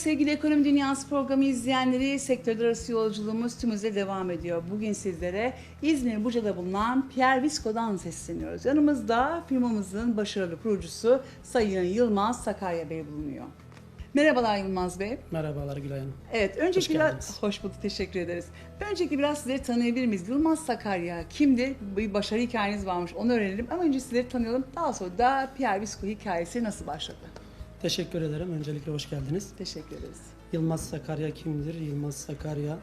Sevgili Ekonomi Dünyası programı izleyenleri. Sektörler arası yolculuğumuz tüm hızla devam ediyor. Bugün sizlere İzmir Buca'da bulunan Pierre Visco'dan sesleniyoruz. Yanımızda firmamızın başarılı kurucusu Sayın Yılmaz Sakarya Bey bulunuyor. Merhabalar Yılmaz Bey. Merhabalar Gülay Hanım. Evet, öncelikle Hoş biraz geldiniz. hoş bulduk, teşekkür ederiz. Öncelikle biraz sizleri tanıyabilir miyiz? Yılmaz Sakarya kimdir? Bir başarı hikayeniz varmış, onu öğrenelim. Ama önce sizleri tanıyalım. Daha sonra da Pierre Visco hikayesi nasıl başladı? Teşekkür ederim. Öncelikle hoş geldiniz. Teşekkür ederiz. Yılmaz Sakarya kimdir? Yılmaz Sakarya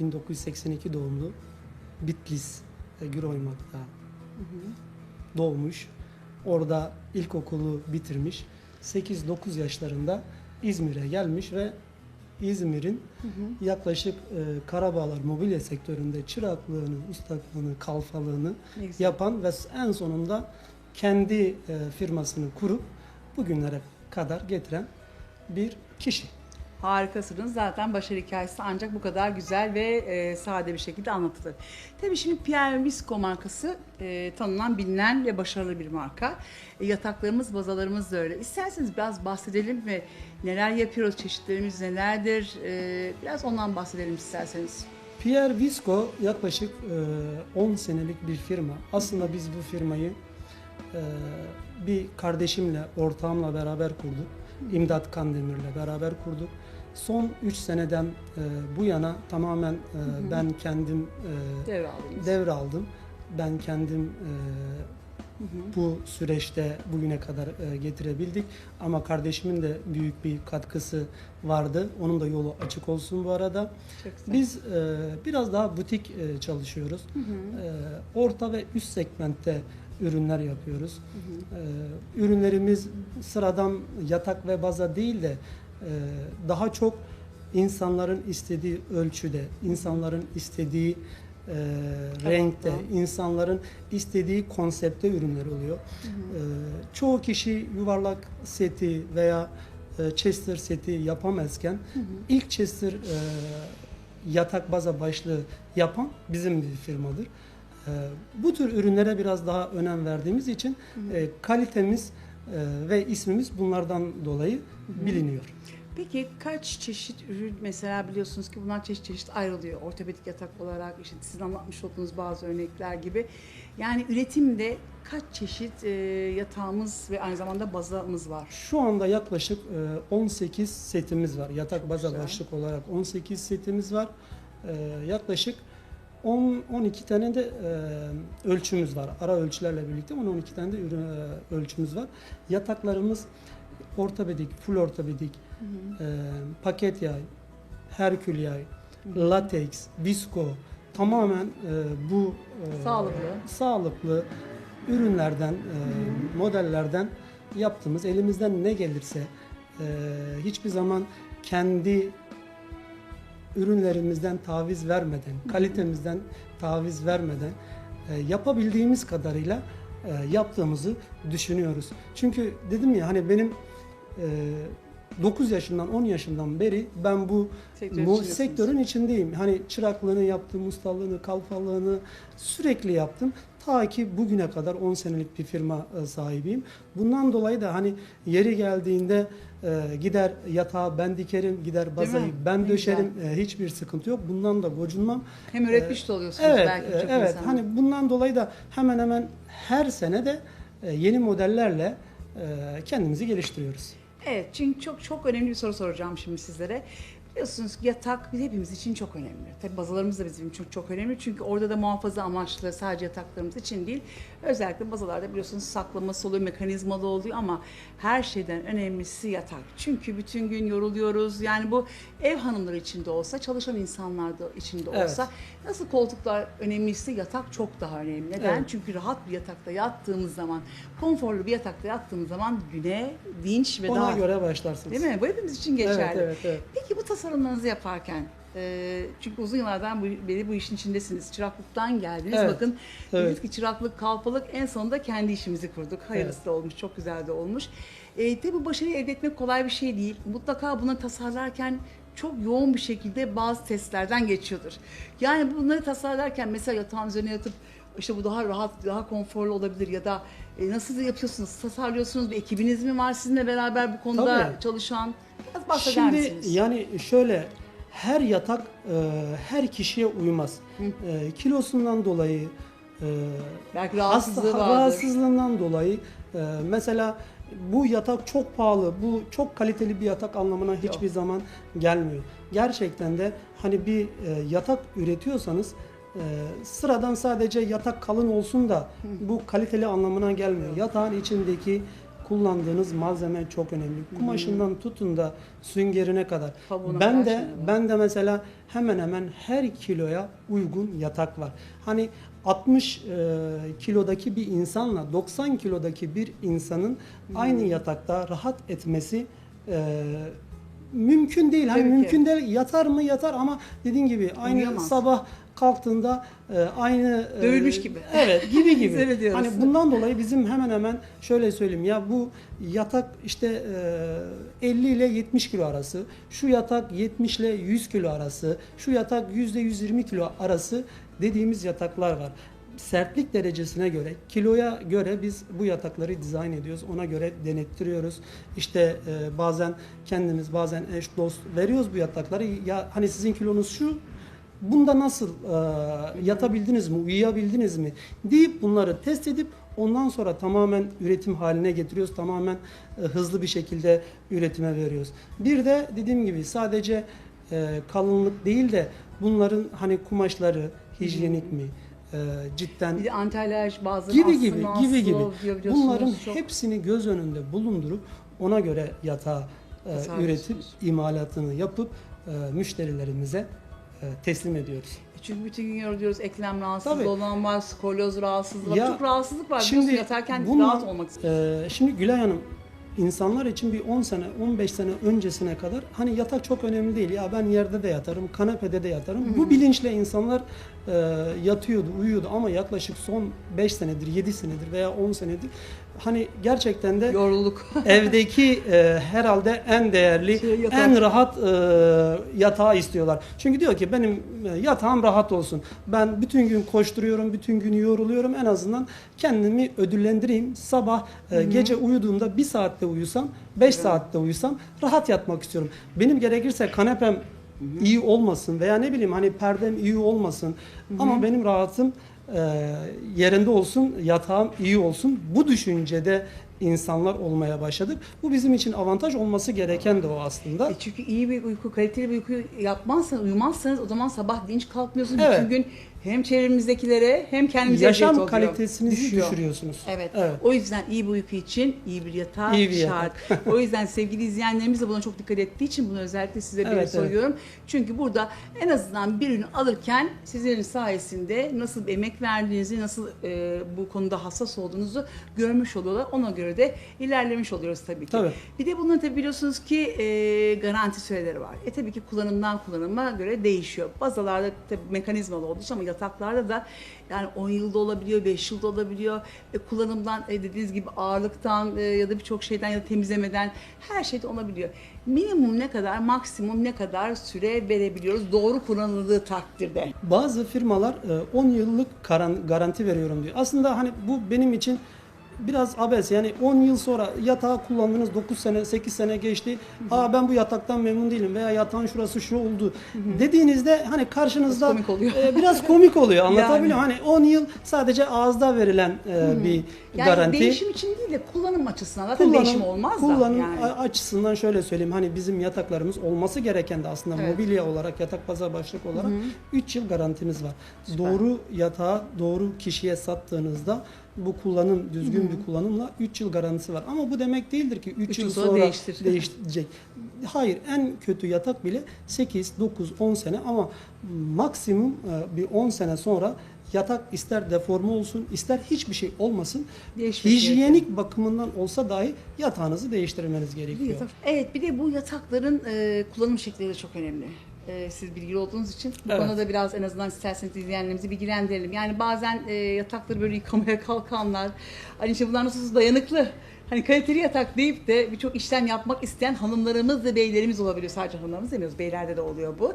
1982 doğumlu. Bitlis, e, Güroymak'ta doğmuş. Orada ilkokulu bitirmiş. 8-9 yaşlarında İzmir'e gelmiş ve İzmir'in yaklaşık e, Karabağlar mobilya sektöründe çıraklığını, ustaklığını, kalfalığını yapan ve en sonunda kendi e, firmasını kurup bugünlere kadar getiren bir kişi. Harikasınız. Zaten başarı hikayesi ancak bu kadar güzel ve e, sade bir şekilde anlatılır. Tabii şimdi Pierre Visco markası e, tanınan, bilinen ve başarılı bir marka. E, yataklarımız, bazalarımız da öyle. İsterseniz biraz bahsedelim ve neler yapıyoruz, çeşitlerimiz nelerdir? E, biraz ondan bahsedelim isterseniz. Pierre Visco yaklaşık e, 10 senelik bir firma. Aslında biz bu firmayı e, bir kardeşimle, ortağımla beraber kurduk. İmdat Kandemir'le beraber kurduk. Son 3 seneden e, bu yana tamamen e, ben kendim e, Devraldınız. devraldım. Ben kendim e, bu süreçte bugüne kadar e, getirebildik. Ama kardeşimin de büyük bir katkısı vardı. Onun da yolu açık olsun bu arada. Çok güzel. Biz e, biraz daha butik e, çalışıyoruz. E, orta ve üst segmentte ürünler yapıyoruz. E, ürünlerimiz sıradan yatak ve baza değil de e, daha çok insanların istediği ölçüde, insanların istediği e, renkte, insanların istediği konsepte ürünler oluyor. E, çoğu kişi yuvarlak seti veya e, Chester seti yapamazken ilk Chester e, yatak baza başlığı yapan bizim bir firmadır. E, bu tür ürünlere biraz daha önem verdiğimiz için e, kalitemiz e, ve ismimiz bunlardan dolayı biliniyor. Peki kaç çeşit ürün mesela biliyorsunuz ki bunlar çeşit çeşit ayrılıyor. Ortopedik yatak olarak işte sizin anlatmış olduğunuz bazı örnekler gibi. Yani üretimde kaç çeşit e, yatağımız ve aynı zamanda bazamız var. Şu anda yaklaşık e, 18 setimiz var. Yatak baza güzel. başlık olarak 18 setimiz var. E, Yaklaşık 10 12 tane de e, ölçümüz var. Ara ölçülerle birlikte 10-12 tane de ürün e, ölçümüz var. Yataklarımız ortopedik, full ortopedik, e, paket yay, herkül yay, lateks, visko tamamen e, bu e, Sağlıklı. sağlıklı ürünlerden, e, modellerden yaptığımız elimizden ne gelirse e, hiçbir zaman kendi ürünlerimizden taviz vermeden, kalitemizden taviz vermeden e, yapabildiğimiz kadarıyla e, yaptığımızı düşünüyoruz. Çünkü dedim ya hani benim e, 9 yaşından 10 yaşından beri ben bu içindesiniz. sektörün içindeyim. Hani çıraklığını yaptım, ustalığını, kalfalığını sürekli yaptım. Ta ki bugüne kadar 10 senelik bir firma e, sahibiyim. Bundan dolayı da hani yeri geldiğinde e, gider yatağı ben dikerim, gider bazayı ben Ne döşerim. E, hiçbir sıkıntı yok. Bundan da gocunmam. Hem üretmiş de oluyorsunuz Evet, belki e, birçok evet. insana. Hani bundan dolayı da hemen hemen her sene de e, yeni modellerle e, kendimizi geliştiriyoruz. Evet çünkü çok çok önemli bir soru soracağım şimdi sizlere. Biliyorsunuz yatak hepimiz için çok önemli. Tabii bazalarımız da bizim için çok önemli. Çünkü orada da muhafaza amaçlı sadece yataklarımız için değil. Özellikle bazalarda biliyorsunuz saklaması oluyor, mekanizmalı oluyor ama her şeyden önemlisi yatak. Çünkü bütün gün yoruluyoruz. Yani bu ev hanımları için de olsa, çalışan insanlar da için de olsa nasıl koltuklar önemliyse yatak çok daha önemli. Neden? Evet. Çünkü rahat bir yatakta yattığımız zaman, konforlu bir yatakta yattığımız zaman güne dinç ve Ona daha göre başlarsınız. Değil mi? Bu hepimiz için geçerli. Evet, evet, evet. Peki bu tasarımlarınızı yaparken e, çünkü uzun yıllardan bu, beri bu işin içindesiniz. Çıraklıktan geldiniz. Evet, Bakın evet. dedik ki çıraklık, kalfalık en sonunda kendi işimizi kurduk. Hayırlısı da olmuş, çok güzel de olmuş. E, tabii bu başarıyı elde etmek kolay bir şey değil. Mutlaka bunu tasarlarken çok yoğun bir şekilde bazı testlerden geçiyordur. Yani bunları tasarlarken mesela yatağın üzerine yatıp işte bu daha rahat, daha konforlu olabilir ya da e, nasıl yapıyorsunuz, tasarlıyorsunuz? Bir ekibiniz mi var sizinle beraber bu konuda Tabii. çalışan? Biraz bahseder Şimdi misiniz? yani şöyle her yatak e, her kişiye uymaz. E, kilosundan dolayı e, Belki hasta rahatsızlığı vardır. rahatsızlığından dolayı e, mesela bu yatak çok pahalı, bu çok kaliteli bir yatak anlamına hiçbir zaman gelmiyor. Gerçekten de hani bir e, yatak üretiyorsanız e, sıradan sadece yatak kalın olsun da bu kaliteli anlamına gelmiyor. Yatağın içindeki kullandığınız malzeme çok önemli. Kumaşından tutun da süngerine kadar. Pamuğuna Ben de var. ben de mesela hemen hemen her kiloya uygun yatak var. Hani 60 e, kilodaki bir insanla 90 kilodaki bir insanın aynı yatakta rahat etmesi e, mümkün değil. Hani mümkün değil. Yatar mı yatar ama dediğin gibi aynı Uyuyamaz. sabah kalktığında e, aynı e, Dövülmüş gibi. Evet, gibi gibi. Hani bundan dolayı bizim hemen hemen şöyle söyleyeyim ya bu yatak işte e, 50 ile 70 kilo arası, şu yatak 70 ile 100 kilo arası, şu yatak 100 ile 120 kilo arası dediğimiz yataklar var. Sertlik derecesine göre, kiloya göre biz bu yatakları dizayn ediyoruz. Ona göre denettiriyoruz. İşte e, bazen kendimiz, bazen eş dost veriyoruz bu yatakları. Ya hani sizin kilonuz şu, bunda nasıl e, yatabildiniz mi, uyuyabildiniz mi deyip bunları test edip ondan sonra tamamen üretim haline getiriyoruz. Tamamen e, hızlı bir şekilde üretime veriyoruz. Bir de dediğim gibi sadece e, kalınlık değil de bunların hani kumaşları hijyenik mi, e, cidden Bir de antialerji bazı gibi astım, gibi gibi gibi bunların Çok- hepsini göz önünde bulundurup ona göre yatağı e, üretip imalatını yapıp e, müşterilerimize teslim ediyoruz. Çünkü bütün gün yoruluyoruz. Eklem rahatsızlığı Tabii. olan var, skolyoz rahatsızlığı var. Ya, Çok rahatsızlık var. Şimdi yatarken bunlar- rahat olmak istiyoruz. Ee, şimdi Gülay Hanım insanlar için bir 10 sene 15 sene öncesine kadar hani yatak çok önemli değil ya ben yerde de yatarım kanepede de yatarım bu bilinçle insanlar e, yatıyordu uyuyordu ama yaklaşık son 5 senedir 7 senedir veya 10 senedir hani gerçekten de Yorulduk. evdeki e, herhalde en değerli, Şey, yatak. en rahat e, yatağı istiyorlar. Çünkü diyor ki benim e, yatağım rahat olsun. Ben bütün gün koşturuyorum, bütün gün yoruluyorum. En azından kendimi ödüllendireyim. Sabah e, gece uyuduğumda bir saatte uyusam, 5 saatte uyusam rahat yatmak istiyorum. Benim gerekirse kanepem iyi olmasın veya ne bileyim hani perdem iyi olmasın ama benim rahatım e, yerinde olsun, yatağım iyi olsun. Bu düşüncede insanlar olmaya başladık. Bu bizim için avantaj olması gereken de o aslında. E çünkü iyi bir uyku, kaliteli bir uyku yapmazsanız, uyumazsanız o zaman sabah dinç kalkmıyorsunuz. Evet. Bütün gün hem çevremizdekilere hem kendimize Yaşam kalitesinizi Düşüyor. düşürüyorsunuz. Evet. Evet. O yüzden iyi bir uyku için iyi bir yatağı İyi bir şart. o yüzden sevgili izleyenlerimiz de buna çok dikkat ettiği için bunu özellikle size Evet, bir evet. soruyorum. Çünkü burada en azından bir ürünü alırken sizlerin sayesinde nasıl bir emek verdiğinizi, nasıl e, bu konuda hassas olduğunuzu görmüş oluyorlar. Ona göre de ilerlemiş oluyoruz tabii ki. Tabii. Bir de bunun tabii biliyorsunuz ki e, garanti süreleri var. E tabii ki kullanımdan kullanıma göre değişiyor. Bazalarda tabii mekanizmalı olduğu için ama yataklarda da yani 10 yılda olabiliyor, 5 yılda olabiliyor. E, kullanımdan e, dediğiniz gibi ağırlıktan e, ya da birçok şeyden ya da temizlemeden her şeyde olabiliyor. Minimum ne kadar, maksimum ne kadar süre verebiliyoruz doğru kullanıldığı takdirde. Bazı firmalar e, 10 yıllık karan- garanti veriyorum diyor. Aslında hani bu benim için biraz abes. Yani 10 yıl sonra yatağı kullandınız 9 sene 8 sene geçti. Aa ben bu yataktan memnun değilim veya yatağın şurası şu oldu dediğinizde hani karşınızda Biraz komik oluyor. e, biraz komik oluyor. Anlatabiliyor? Yani. Hani 10 yıl sadece ağızda verilen e, bir Yani garanti. değişim için değil de kullanım açısından zaten değişim olmaz da. kullanım yani. açısından şöyle söyleyeyim hani bizim yataklarımız olması gereken de aslında Evet. mobilya olarak yatak baza başlık olarak 3 yıl garantimiz var. Doğru yatağı doğru kişiye sattığınızda bu kullanım düzgün bir kullanımla 3 yıl garantisi var. Ama bu demek değildir ki 3 Üç yıl yıl sonra sonra değiştir. değiştirecek. Hayır en kötü yatak bile 8, 9, 10 sene ama maksimum e, bir 10 sene sonra yatak ister deforme olsun ister hiçbir şey olmasın Değişmesi hijyenik bakımından olsa dahi yatağınızı değiştirmeniz gerekiyor. Yatak- Evet bir de bu yatakların e, kullanım şekli de çok önemli. E, siz bilgili olduğunuz için bu Evet. konuda da biraz en azından isterseniz izleyenlerimizi bilgilendirelim. Yani bazen e, yatakları böyle yıkamaya kalkanlar, hani işte bunlar nasıl dayanıklı, hani kaliteli yatak deyip de birçok işlem yapmak isteyen hanımlarımız ve beylerimiz olabiliyor. Sadece hanımlarımız demiyoruz, beylerde de oluyor bu.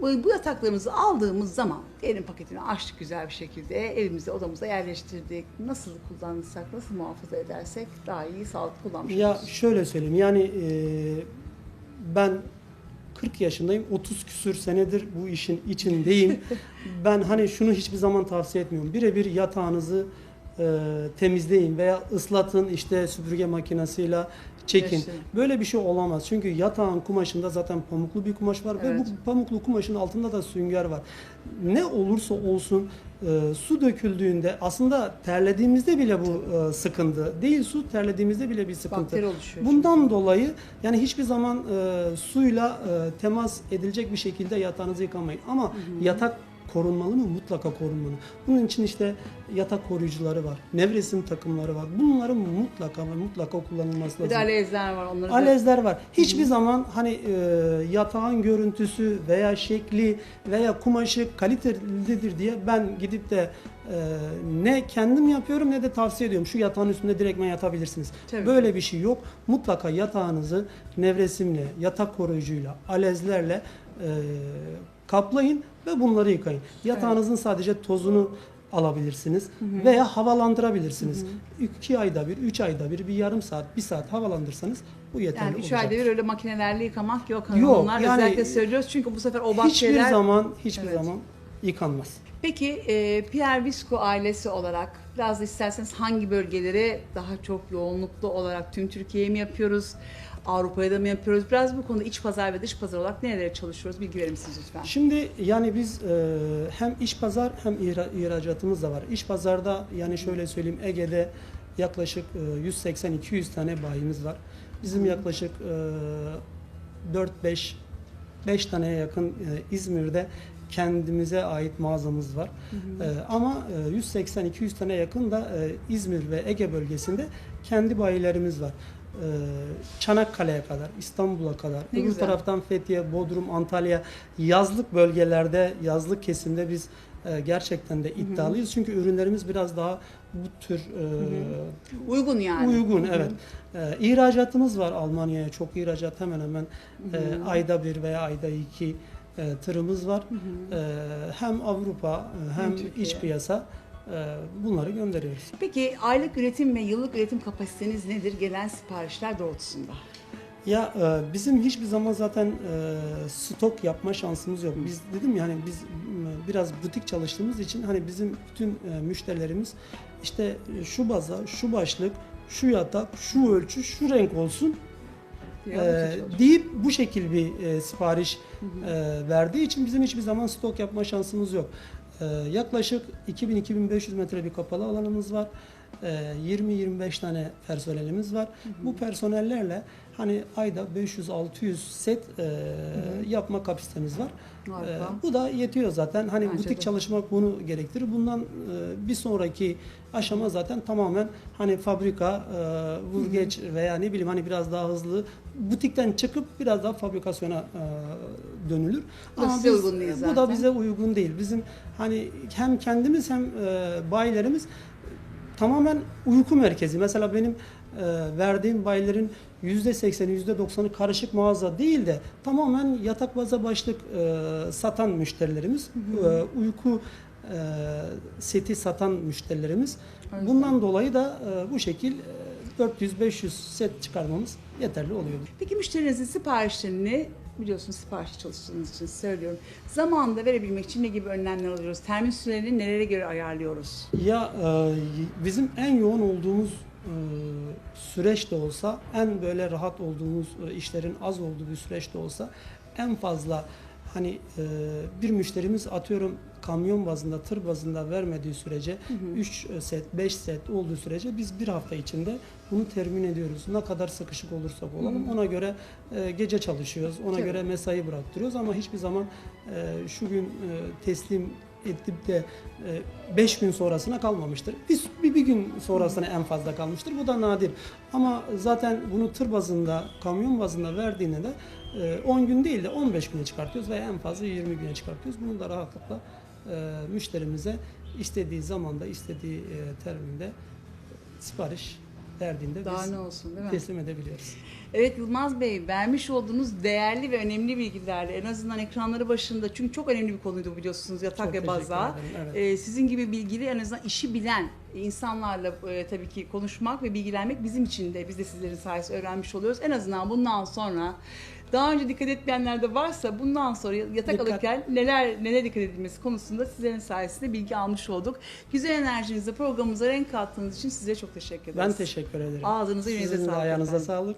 Bu, yataklarımızı aldığımız zaman elin paketini açtık güzel bir şekilde evimize odamıza yerleştirdik. Nasıl kullanırsak, nasıl muhafaza edersek daha iyi sağlıklı kullanmış Ya şöyle söyleyeyim yani e, ben 40 yaşındayım. 30 küsür senedir bu işin içindeyim. ben hani şunu hiçbir zaman tavsiye etmiyorum. Birebir yatağınızı e, temizleyin veya ıslatın işte süpürge makinesiyle çekin. Yaşayın. Böyle bir şey olamaz. Çünkü yatağın kumaşında zaten pamuklu bir kumaş var ve Evet. bu pamuklu kumaşın altında da sünger var. Ne olursa olsun e, su döküldüğünde aslında terlediğimizde bile bu e, sıkıntı. Değil su terlediğimizde bile bir sıkıntı. Bakteri oluşuyor. Bundan dolayı yani hiçbir zaman e, suyla e, temas edilecek bir şekilde yatağınızı yıkamayın. Ama yatak korunmalı mı? Mutlaka korunmalı. Bunun için işte yatak koruyucuları var. Nevresim takımları var. Bunların mutlaka ve mutlaka kullanılması Bir de lazım. alezler var onları da. Alezler var. Hiçbir zaman hani e, yatağın görüntüsü veya şekli veya kumaşı kalitelidir diye ben gidip de e, ne kendim yapıyorum ne de tavsiye ediyorum. Şu yatağın üstünde direktmen yatabilirsiniz. Tabii. Böyle bir şey yok. Mutlaka yatağınızı nevresimle, yatak koruyucuyla, alezlerle e, kaplayın ve bunları yıkayın. Yatağınızın sadece tozunu alabilirsiniz veya havalandırabilirsiniz. İki ayda bir, üç ayda bir, bir yarım saat, bir saat havalandırsanız bu yeterli Yani üç olacak. ayda bir öyle makinelerle yıkamak yok. Yok, Onlar yani- özellikle söylüyoruz çünkü bu sefer o Hiçbir bakteriler... zaman, hiçbir Evet. zaman yıkanmaz. Peki e, Pierre Visco ailesi olarak biraz da isterseniz hangi bölgeleri daha çok yoğunluklu olarak tüm Türkiye'ye mi yapıyoruz? Avrupa'ya da mı yapıyoruz? Biraz bu konuda iç pazar ve dış pazar olarak nerelere çalışıyoruz? Bilgi verir misiniz lütfen? Şimdi yani biz e, hem iç pazar hem ihra- ihracatımız da var. İç pazarda yani şöyle söyleyeyim Ege'de yaklaşık e, 180-200 tane bayimiz var. Bizim yaklaşık e, 4-5 5 taneye yakın e, İzmir'de kendimize ait mağazamız var. E, ama e, 180-200 tane yakın da e, İzmir ve Ege bölgesinde kendi bayilerimiz var. E, Çanakkale'ye kadar, İstanbul'a kadar, Ne öbür güzel. taraftan Fethiye, Bodrum, Antalya yazlık bölgelerde, yazlık kesimde biz e, gerçekten de iddialıyız. Çünkü ürünlerimiz biraz daha bu tür e, Uygun yani. Uygun Hı hı. evet. Ee, ihracatımız var Almanya'ya. Çok ihracat hemen hemen e, ayda bir veya ayda iki e, tırımız var. Ee, hem Avrupa e, hem Hem Türkiye. iç piyasa e, bunları gönderiyoruz. Peki aylık üretim ve yıllık üretim kapasiteniz nedir gelen siparişler doğrultusunda? Ya e, bizim hiçbir zaman zaten e, stok yapma şansımız yok. Biz dedim ya hani biz biraz butik çalıştığımız için hani bizim bütün e, müşterilerimiz işte e, şu baza, şu başlık, şu yatak, şu ölçü, şu renk olsun. Ee, olur. deyip bu şekil bir e, sipariş e, verdiği için bizim hiçbir zaman stok yapma şansımız yok. Ee, yaklaşık 2000-2500 metre bir kapalı alanımız var. Ee, 20-25 tane personelimiz var. Bu personellerle hani ayda 500-600 set e, yapma kapasitemiz var. Harika. Ee, bu da yetiyor zaten. Hani Bence butik de. çalışmak bunu gerektirir. Bundan e, bir sonraki aşama zaten tamamen hani fabrika, e, vur geç veya ne bileyim hani biraz daha hızlı butikten çıkıp biraz daha fabrikasyona e, dönülür. Bu da size uygun değil Bu zaten. da bize uygun değil. Bizim hani hem kendimiz hem e, bayilerimiz tamamen uyku merkezi. Mesela benim e, verdiğim bayilerin %80'i %90'ı karışık mağaza değil de tamamen yatak baza başlık e, satan müşterilerimiz, e, uyku e, seti satan müşterilerimiz. Yüzden. Bundan dolayı da e, bu şekil e, 400-500 set çıkarmamız yeterli oluyor. Peki müşterinizin siparişlerini biliyorsunuz siparişli çalıştığınız için söylüyorum. Zamanında verebilmek için ne gibi önlemler alıyoruz? Termin sürelerini nelere göre ayarlıyoruz? Ya e, bizim en yoğun olduğumuz e, süreç de olsa, en böyle rahat olduğumuz e, işlerin az olduğu bir süreç de olsa en fazla hani e, bir müşterimiz atıyorum kamyon bazında, tır bazında vermediği sürece 3 set, 5 set olduğu sürece biz bir hafta içinde bunu temin ediyoruz. Ne kadar sıkışık olursak olalım ona göre e, gece çalışıyoruz, ona Tabii. göre mesai bıraktırıyoruz ama hiçbir zaman e, şu gün e, teslim edip de 5 gün sonrasına kalmamıştır. Bir, bir, gün sonrasına en fazla kalmıştır. Bu da nadir. Ama zaten bunu tır bazında, kamyon bazında verdiğinde de e, 10 gün değil de 15 güne çıkartıyoruz veya en fazla 20 güne çıkartıyoruz. Bunu da rahatlıkla e, müşterimize istediği zamanda, istediği e, terminde sipariş verdiğinde Daha biz ne olsun değil mi? teslim edebiliyoruz. Evet Yılmaz Bey vermiş olduğunuz değerli ve önemli bilgilerle en azından ekranları başında çünkü çok önemli bir konuydu biliyorsunuz yatak Çok ve teşekkür baza. ederim, evet. Ee, sizin gibi bilgili en azından işi bilen insanlarla e, tabii ki konuşmak ve bilgilenmek bizim için de biz de sizlerin sayesinde öğrenmiş oluyoruz. En azından bundan sonra daha önce dikkat etmeyenler de varsa bundan sonra yatak Dikkat- alırken neler neler dikkat edilmesi konusunda sizlerin sayesinde bilgi almış olduk. Güzel enerjinizle programımıza renk kattığınız için size çok teşekkür ederiz. Ben teşekkür ederim. Ağzınıza yüreğinize Sizin sağlık ayağınıza efendim. sağlık.